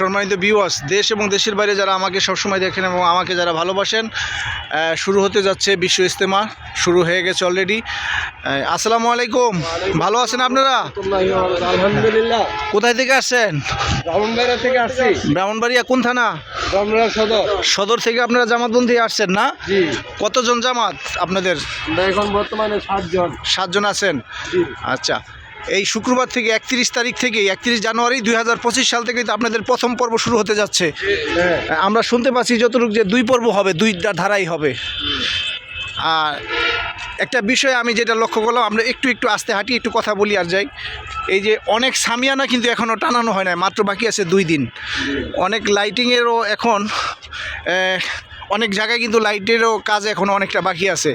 সম্মানিত বিওয়াস দেশ এবং দেশের বাইরে যারা আমাকে সবসময় দেখেন এবং আমাকে যারা ভালোবাসেন শুরু হতে যাচ্ছে বিশ্ব ইজতেমা শুরু হয়ে গেছে অলরেডি আসসালামু আলাইকুম। ভালো আছেন আপনারা? আলহামদুলিল্লাহ। কোথায় থেকে আসছেন? ব্রাহ্মণবাড়িয়া থেকে আসছি। ব্রাহ্মণবাড়িয়া কোন থানা? সদর। সদর থেকে আপনারা জামাতবন্দি আসছেন না? কতজন জামাত আপনাদের? এখন বর্তমানে সাতজন। সাতজন আছেন? আচ্ছা। এই শুক্রবার থেকে একত্রিশ তারিখ থেকে একত্রিশ জানুয়ারি দুই হাজার পঁচিশ সাল থেকে তো আপনাদের প্রথম পর্ব শুরু হতে যাচ্ছে। আমরা শুনতে পাচ্ছি যতটুকু যে দুই পর্ব হবে দুইটা ধারাই হবে। আর একটা বিষয় আমি যেটা লক্ষ্য করলাম, আমরা একটু একটু আস্তে হাঁটি, একটু কথা বলি আর যাই। এই যে অনেক সামিয়ানা কিন্তু এখনও টানানো হয় না মাত্র বাকি আছে দুই দিন। অনেক লাইটিংয়েরও এখন অনেক জায়গায় কিন্তু লাইটেরও কাজ এখন অনেকটা বাকি আছে।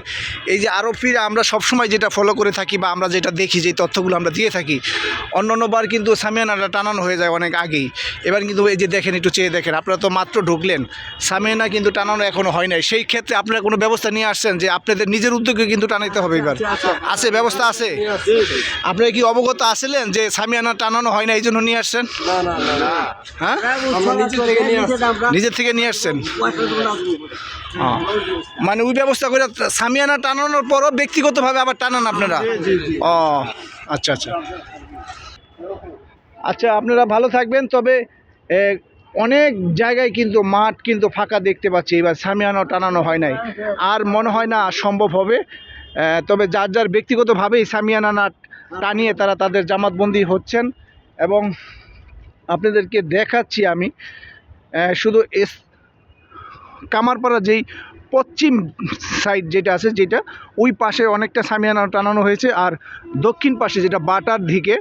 এই যে আরও ফিরে আমরা সবসময় যেটা ফলো করে থাকি বা আমরা যেটা দেখি যে তথ্যগুলো আমরা দিয়ে থাকি অন্য অন্যবার কিন্তু সামিয়ানাটা টানানো হয়ে যায় অনেক আগেই। এবার কিন্তু এই যে দেখেন একটু চেয়ে দেখেন আপনারা তো মাত্র ঢুকলেন। সামিয়ানা কিন্তু টানানো এখনও হয় নাই। সেই ক্ষেত্রে আপনারা কোনো ব্যবস্থা নিয়ে আসছেন যে আপনাদের নিজের উদ্যোগে কিন্তু টানাইতে হবে এবার? আছে ব্যবস্থা আছে? আপনারা কি অবগত আসলেন যে সামিয়ানা টানানো হয় না এই জন্য নিয়ে আসছেন? হ্যাঁ? নিজের থেকে নিয়ে আসছেন। মানে ওই ব্যবস্থা করে সামিয়ানা টানানোর পরও ব্যক্তিগতভাবে আবার টানান আপনারা? ও আচ্ছা আচ্ছা। আচ্ছা আপনারা ভালো থাকবেন তবে অনেক জায়গায় কিন্তু মাঠ কিন্তু ফাঁকা দেখতে পাচ্ছি এবার সামিয়ানো টানানো হয় নাই। আর মনে হয় না সম্ভব হবে তবে যার যার ব্যক্তিগতভাবেই সামিয়ানা না টানিয়ে তারা তাদের জামাতবন্দি হচ্ছেন এবং আপনাদেরকে দেখাচ্ছি আমি শুধু এস কামারপাড়া যেই পশ্চিম সাইড যেটা আছে, যেটা ওই পাশে অনেকটা সামিয়ানা টানানো হয়েছে আর দক্ষিণ পাশে যেটা বাটার দিকে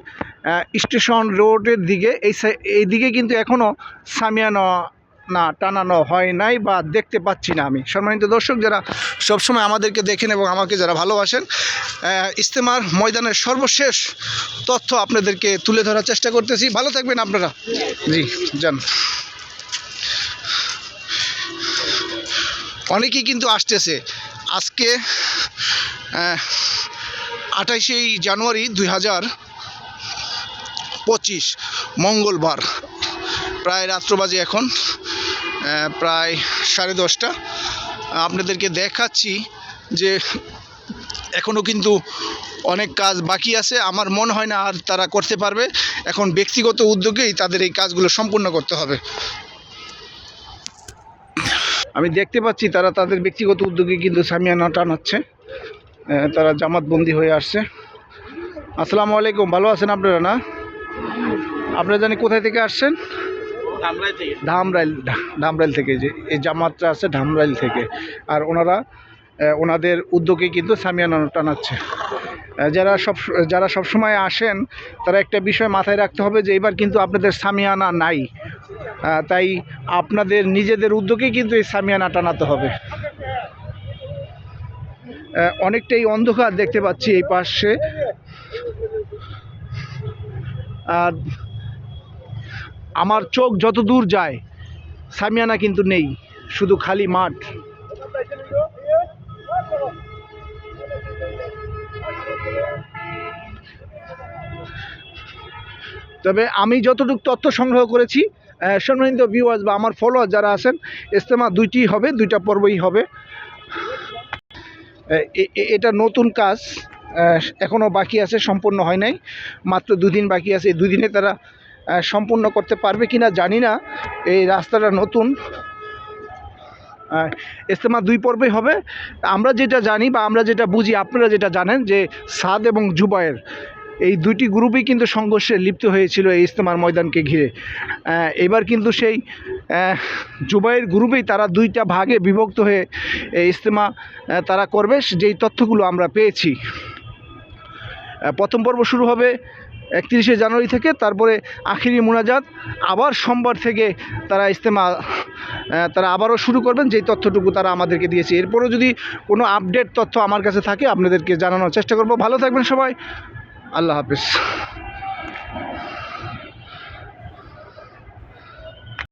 স্টেশন রোডের দিকে, এই এই দিকে কিন্তু এখনও সামিয়ানা না টানানো হয় নাই বা দেখতে পাচ্ছি না আমি। সম্মানিত দর্শক, যারা সবসময় আমাদেরকে দেখেন এবং আমাকে যারা ভালোবাসেন ইস্তেমার ময়দানের সর্বশেষ তথ্য আপনাদেরকে তুলে ধরার চেষ্টা করতেছি। ভালো থাকবেন আপনারা। জি, যান। অনেকেই কিন্তু আসতেছে। আজকে আঠাইশেই জানুয়ারি দুই হাজার পঁচিশ, মঙ্গলবার। প্রায় রাত্র বাজে এখন প্রায় সাড়ে দশটা। আপনাদেরকে দেখাচ্ছি যে এখনও কিন্তু অনেক কাজ বাকি আছে। আমার মনে হয় না আর তারা করতে পারবে। এখন ব্যক্তিগত উদ্যোগেই তাদের এই কাজগুলো সম্পূর্ণ করতে হবে। আমি দেখতে পাচ্ছি তারা তাদের ব্যক্তিগত উদ্যোগে কিন্তু সামিয়ানা টানাচ্ছে। তারা জামাতবন্দি হয়ে আসছে। আসসালামু আলাইকুম ভালো আছেন আপনারা না? আপনারা জানি কোথায় থেকে আসছেন? ধামরাইল ধামরাইল থেকে যে এই জামাতটা আছে ধামরাইল থেকে। আর ওনারা ওনাদের উদ্যোগে কিন্তু সামিয়ানা টানাচ্ছে। যারা সব যারা সবসময় আসেন, তারা একটা বিষয় মাথায় রাখতে হবে যে এবার কিন্তু আপনাদের সামিয়ানা নাই। তাই আপনাদের নিজেদের উদ্যোগে কিন্তু এই সামিয়ানা টানাতে হবে। অনেকটাই অন্ধকার দেখতে পাচ্ছি এই পাশে। আর আমার চোখ যত দূর যায়, সামিয়ানা কিন্তু নেই, শুধু খালি মাঠ। তবে আমি যতটুকু তথ্য সংগ্রহ করেছি সম্মানিত ভিউয়ার্স বা আমার ফলোয়ার যারা আছেন ইস্তেমা দুইটি হবে, দুইটা পর্বই হবে। এটা নতুন কাজ এখনও বাকি আছে, সম্পূর্ণ হয় নাই। মাত্র দুদিন বাকি আছে, এই দুদিনে তারা সম্পূর্ণ করতে পারবে কি না জানি না। এই রাস্তাটা নতুন ইস্তেমা দুই পর্বে হবে। আমরা যেটা জানি বা আমরা যেটা বুঝি, আপনারা যেটা জানেন যে সাদ এবং জুবায়ের এই দুইটি গ্রুপই কিন্তু সংঘর্ষে লিপ্ত হয়েছিল এই ইস্তেমার ময়দানকে ঘিরে। এবার কিন্তু সেই জুবাইয়ের গ্রুপেই তারা দুইটা ভাগে বিভক্ত হয়ে এই ইস্তেমা তারা করবে। যেই তথ্যগুলো আমরা পেয়েছি। প্রথম পর্ব শুরু হবে একত্রিশে জানুয়ারি থেকে তারপরে আখিরি মোনাজাত, আবার সোমবার থেকে তারা ইস্তেমা তারা আবারও শুরু করবেন, যেই তথ্যটুকু তারা আমাদেরকে দিয়েছে। এরপরও যদি কোনো আপডেট তথ্য আমার কাছে থাকে, আপনাদেরকে জানানোর চেষ্টা করব। ভালো থাকবেন সবাই। আল্লাহ হাফিজ।